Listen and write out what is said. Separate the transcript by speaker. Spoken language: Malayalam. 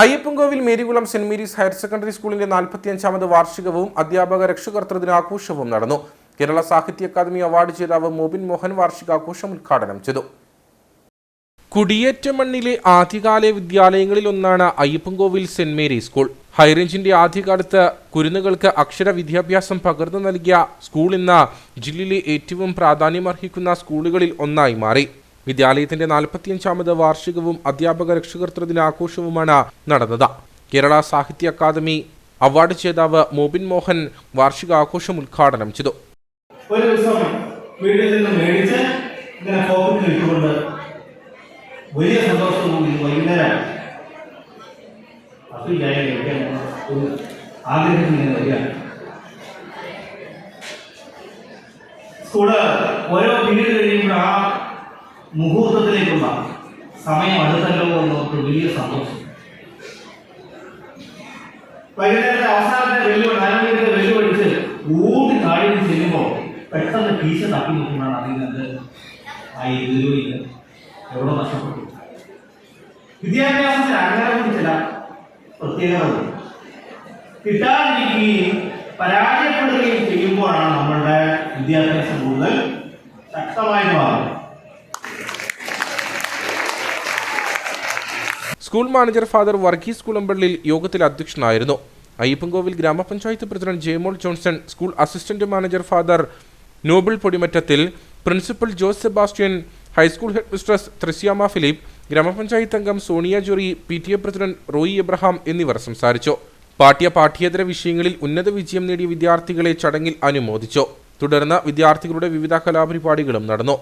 Speaker 1: Ayyappancoil Marykulam saint Mary's higher secondary സ്കൂളിന്റെ നാൽപ്പത്തിയഞ്ചാമത് വാർഷികവും അധ്യാപക രക്ഷകർത്തൃ ദിനാഘോഷവും നടന്നു. കേരള സാഹിത്യ അക്കാദമി അവാർഡ് ജേതാവ് മോബിൻ മോഹൻ വാർഷികാഘോഷം ഉദ്ഘാടനം ചെയ്തു. കുടിയേറ്റ മണ്ണിലെ ആദ്യകാല വിദ്യാലയങ്ങളിൽ ഒന്നാണ് അയ്യപ്പൻകോവിൽ സെന്റ് മേരീസ് സ്കൂൾ. ഹൈറേഞ്ചിന്റെ ആദ്യകാലത്ത് കുരുന്നുകൾക്ക് അക്ഷര വിദ്യാഭ്യാസം പകർന്നു നൽകിയ സ്കൂൾ ഇന്ന് ജില്ലയിലെ ഏറ്റവും പ്രാധാന്യമർഹിക്കുന്ന സ്കൂളുകളിൽ ഒന്നായി മാറി. വിദ്യാലയത്തിന്റെ നാൽപ്പത്തിയഞ്ചാമത് വാർഷികവും അധ്യാപക രക്ഷകർത്തൃ ദിനാഘോഷവുമാണ് നടന്നത്. കേരള സാഹിത്യ അക്കാദമി അവാർഡ് ജേതാവ് മോബിൻ മോഹൻ വാർഷികാഘോഷം ഉദ്ഘാടനം ചെയ്തു.
Speaker 2: ഒരു നിന്ന് മേടിച്ച് വലിയ സന്തോഷം സ്കൂൾ ഓരോ പീരീഡ് കഴിയുമ്പോൾ ആ മുഹൂർത്തത്തിലേക്കുള്ള സമയം അടുത്തല്ലോ എന്നവർക്ക് വലിയ സന്തോഷം. വൈകുന്നേരത്തെ അവസാനത്തെ വെല്ലുവിളി നാലുമണിയുടെ വെല്ലുവിളിച്ച് ഊതി ഓടി ചെല്ലുമ്പോൾ പെട്ടെന്ന് ടീച്ചർ തപ്പി നോക്കുമ്പോഴാണ് അറിയുന്നത് ആ എതിരോയില്ല എവിടെ നഷ്ടപ്പെട്ടു. വിദ്യാഭ്യാസത്തിന് അങ്ങനെ ചില പ്രത്യേകതകൾ കിട്ടാതിരിക്കുകയും പരാജയപ്പെടുകയും ചെയ്യുമ്പോഴാണ് നമ്മളുടെ വിദ്യാഭ്യാസം കൂടുതൽ ശക്തമായി മാറുന്നത്.
Speaker 1: School manager father Varghese Kulampallil യോഗത്തിൽ അധ്യക്ഷനായിരുന്നു. Ayyappancoil grama panchayat president Jaimol Johnson school assistant manager father Noble Podimattathil principal Jose Sebastian high school headmistress Thresiamma Philip grama panchayat അംഗം Sonia Jory P T A president Roy Abraham എന്നിവർ സംസാരിച്ചു. പാഠ്യ പാഠ്യേതര വിഷയങ്ങളിൽ ഉന്നത വിജയം നേടിയ വിദ്യാർത്ഥികളെ ചടങ്ങിൽ അനുമോദിച്ചു. തുടർന്ന് വിദ്യാർത്ഥികളുടെ വിവിധ കലാപരിപാടികളും നടന്നു.